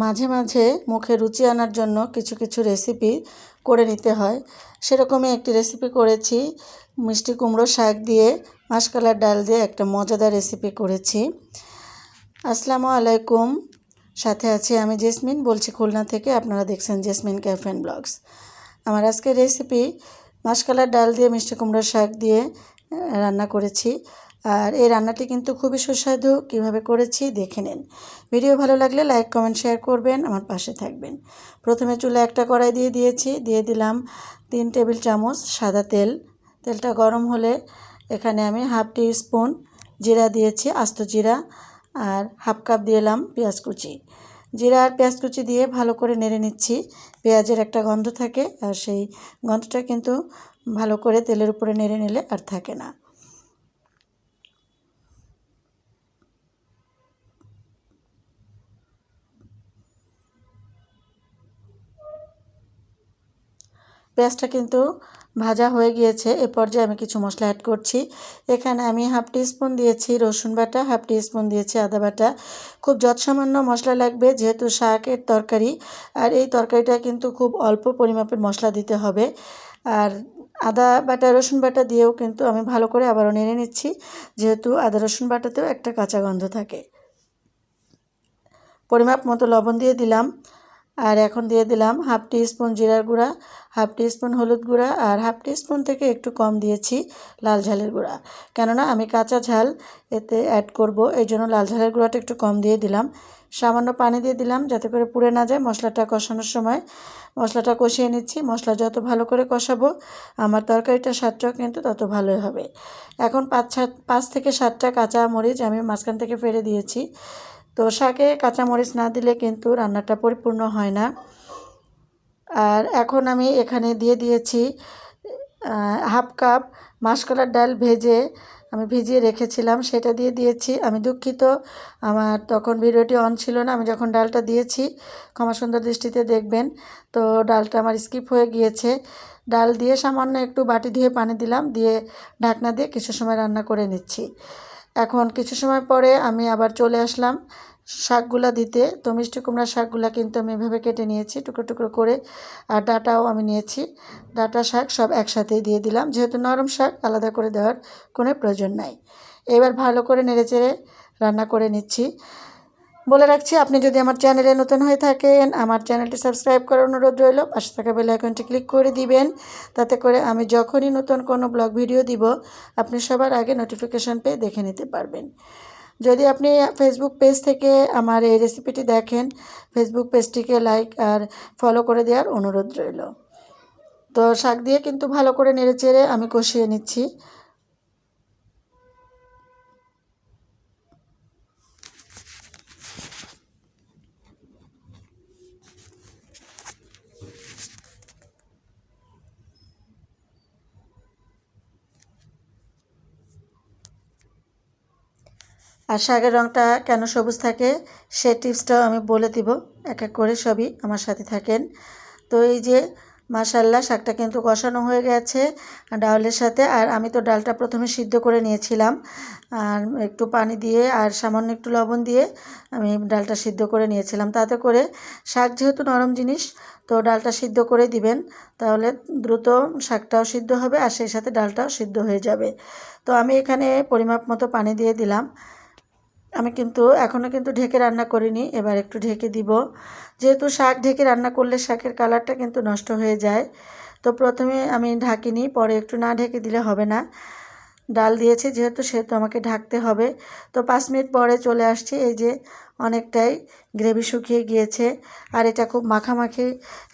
মাঝে মাঝে মুখে রুচি আনার জন্য কিছু কিছু রেসিপি করে নিতে হয়। সেরকমই একটি রেসিপি করেছি। মিষ্টি কুমড়ো শাক দিয়ে মাসকালার ডাল দিয়ে একটা মজাদার রেসিপি করেছি। আসসালামু আলাইকুম। সাথে আছি আমি জেসমিন। বলছি খুলনা থেকে আপনারা দেখছেন জেসমিন ক্যাফ অ্যান্ড ব্লগস। আমার আজকের রেসিপি মাসকালার ডাল দিয়ে মিষ্টি কুমড়ো শাক দিয়ে রান্না করেছি। আর এই রান্নাটি কিন্তু খুবই সুস্বাদু, কীভাবে করেছি দেখে নিন। ভিডিও ভালো লাগলে লাইক, কমেন্ট, শেয়ার করবেন, আমার পাশে থাকবেন। প্রথমে চুলে একটা কড়াই দিয়ে দিয়েছি, দিয়ে দিলাম তিন টেবিল চামচ সাদা তেল। তেলটা গরম হলে এখানে আমি হাফ টি স্পুন জিরা দিয়েছি, আস্ত জিরা, আর হাফ কাপ দিলাম পেঁয়াজ কুচি। জিরা আর পেঁয়াজ কুচি দিয়ে ভালো করে নেড়ে নিচ্ছি, পেঁয়াজের একটা গন্ধ থাকে, আর সেই গন্ধটা কিন্তু ভালো করে তেলের উপরে নেড়ে নিলে আর থাকে না। পেঁয়াজটা কিন্তু ভাজা হয়ে গিয়েছে। এ পর্যায়ে আমি কিছু মশলা অ্যাড করছি। এখানে আমি হাফ টি স্পুন দিয়েছি রসুন বাটা, হাফ টি স্পুন দিয়েছি আদা বাটা। খুব যৎসামান্য মশলা লাগবে যেহেতু শাকের তরকারি। আর এই তরকারিটা কিন্তু খুব অল্প পরিমাপের মশলা দিতে হবে। আর আদা বাটা, রসুন বাটা দিয়েও কিন্তু আমি ভালো করে আবারও নেড়ে নিচ্ছি। যেহেতু আদা, রসুন বাটাতেও একটা কাঁচা গন্ধ থাকে। পরিমাপ মতো লবণ দিয়ে দিলাম। আর এখন দিয়ে দিলাম হাফ টি স্পুন জিরার গুঁড়া, হাফ টি স্পুন হলুদ গুঁড়া আর হাফ টি স্পুন থেকে একটু কম দিয়েছি লাল ঝালের গুঁড়া। কেননা আমি কাঁচা ঝাল এতে অ্যাড করব, এই জন্য লাল ঝালের গুঁড়াটা একটু কম দিয়ে দিলাম। সামান্য পানি দিয়ে দিলাম যাতে করে পুড়ে না যায় মশলাটা কষানোর সময়। মশলাটা কষিয়ে নিচ্ছি, মশলা যত ভালো করে কষাবো, আমার তরকারিটা স্বাদটাও কিন্তু তত ভালোই হবে। এখন পাঁচ সাত পাঁচ থেকে সাতটা কাঁচা মরিচ আমি মাঝখান থেকে ফেলে দিয়েছি। তো শাকে কাঁচামরিচ না দিলে কিন্তু রান্নাটা পরিপূর্ণ হয় না। আর এখন আমি এখানে দিয়ে দিয়েছি হাফ কাপ মাসকলার ডাল ভেজে আমি ভিজিয়ে রেখেছিলাম, সেটা দিয়ে দিয়েছি। আমি দুঃখিত, আমার তখন ভিডিওটি অন ছিল না, আমি যখন ডালটা দিয়েছি, ক্ষমা সুন্দর দৃষ্টিতে দেখবেন। তো ডালটা আমার স্কিপ হয়ে গিয়েছে। ডাল দিয়ে সামান্য একটু বাটি ধুয়ে পানি দিলাম, দিয়ে ঢাকনা দিয়ে কিছু সময় রান্না করে নিচ্ছি। এখন কিছু সময় পরে আমি আবার চলে আসলাম শাকগুলা দিতে। তো মিষ্টি কুমড়ার শাকগুলো কিন্তু আমি এভাবে কেটে নিয়েছি, টুকরো টুকরো করে। আর ডাটাও আমি নিয়েছি। ডাটা শাক সব একসাথেই দিয়ে দিলাম। যেহেতু নরম শাক, আলাদা করে দেওয়ার কোনো প্রয়োজন নাই। এবার ভালো করে নেড়ে চেড়ে রান্না করে নিচ্ছি। বলে রাখছি, আপনি যদি আমার চ্যানেলে নতুন হয়ে থাকেন, আমার চ্যানেলটি সাবস্ক্রাইব করার অনুরোধ রইল, পাশে থাকা বেল আইকনটি ক্লিক করে দিবেন। তাতে করে আমি যখনই নতুন কোনো ব্লগ ভিডিও দিব, আপনি সবার আগে নোটিফিকেশান পেয়ে দেখে নিতে পারবেন। যদি আপনি ফেসবুক পেজ থেকে আমার এই রেসিপিটি দেখেন ফেসবুক পেজটিকে লাইক আর ফলো করে দেওয়ার অনুরোধ রইল। তো শাক দিয়ে কিন্তু ভালো করে নেড়ে চেড়ে আমি কষিয়ে নিচ্ছি। আর শাকের রঙটা কেন সবুজ থাকে সে টিপসটাও আমি বলে দিব। এক এক করে সবই আমার সাথে থাকেন। তো এই যে মাশাল্লাহ শাকটা কিন্তু কষানো হয়ে গেছে ডালের সাথে। আর আমি তো ডালটা প্রথমে সিদ্ধ করে নিয়েছিলাম। আর একটু পানি দিয়ে আর সামান্য একটু লবণ দিয়ে আমি ডালটা সিদ্ধ করে নিয়েছিলাম। তাতে করে শাক যেহেতু নরম জিনিস, তো ডালটা সিদ্ধ করে দিবেন। তাহলে দ্রুত শাকটাও সিদ্ধ হবে আর সেই সাথে ডালটাও সিদ্ধ হয়ে যাবে। তো আমি এখানে পরিমাপ মতো পানি দিয়ে দিলাম। আমি কিন্তু এখনও কিন্তু ঢেকে রান্না করিনি, এবার একটু ঢেকে দিব। যেহেতু শাক ঢেকে রান্না করলে শাকের কালারটা কিন্তু নষ্ট হয়ে যায়, তো প্রথমে আমি ঢাকিনি, পরে একটু না ঢেকে দিলে হবে না। ডাল দিয়েছি যেহেতু সেহেতু আমাকে ঢাকতে হবে। তো পাঁচ মিনিট পরে চলে আসছি, এই যে অনেকটাই গ্রেভি শুকিয়ে গিয়েছে, আর এটা খুব মাখামাখি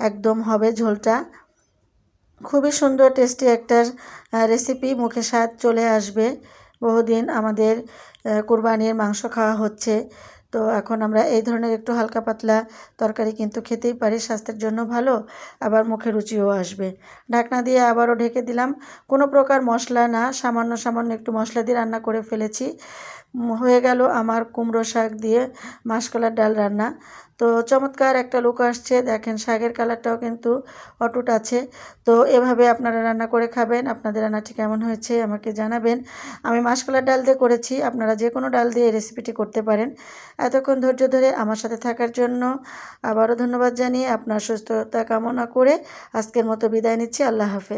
একদম হবে ঝোলটা। খুবই সুন্দর, টেস্টি একটা রেসিপি মুখে স্বাদ চলে আসবে। বহুদিন আমাদের কোরবানির মাংস খাওয়া হচ্ছে। তো এখন আমরা এই ধরনের একটু হালকা পাতলা তরকারি কিন্তু খেতেই পারি, স্বাস্থ্যের জন্য ভালো, আবার মুখে রুচিও আসবে। ঢাকনা দিয়ে আবারও ঢেকে দিলাম। কোনো প্রকার মশলা না, সামান্য সামান্য একটু মশলা দিয়ে রান্না করে ফেলেছি। হয়ে গেল আমার কুমড়ো শাক দিয়ে মাসকলার ডাল রান্না। তো চমৎকার একটা লুক আসছে। দেখেন শাকের কালারটাও কিন্তু অটুট আছে। তো এভাবে আপনারা রান্না করে খাবেন। আপনাদের রান্নাটি কেমন হয়েছে আমাকে জানাবেন। আমি মাসকলার ডাল দিয়ে করেছি। আপনারা যে কোনো ডাল দিয়ে রেসিপিটি করতে পারেন। এতক্ষণ ধৈর্য ধরে আমার সাথে থাকার জন্য আবারও ধন্যবাদ জানিয়ে আপনার সুস্থতা কামনা করে আজকের মতো বিদায় নিচ্ছি। আল্লাহ হাফেজ।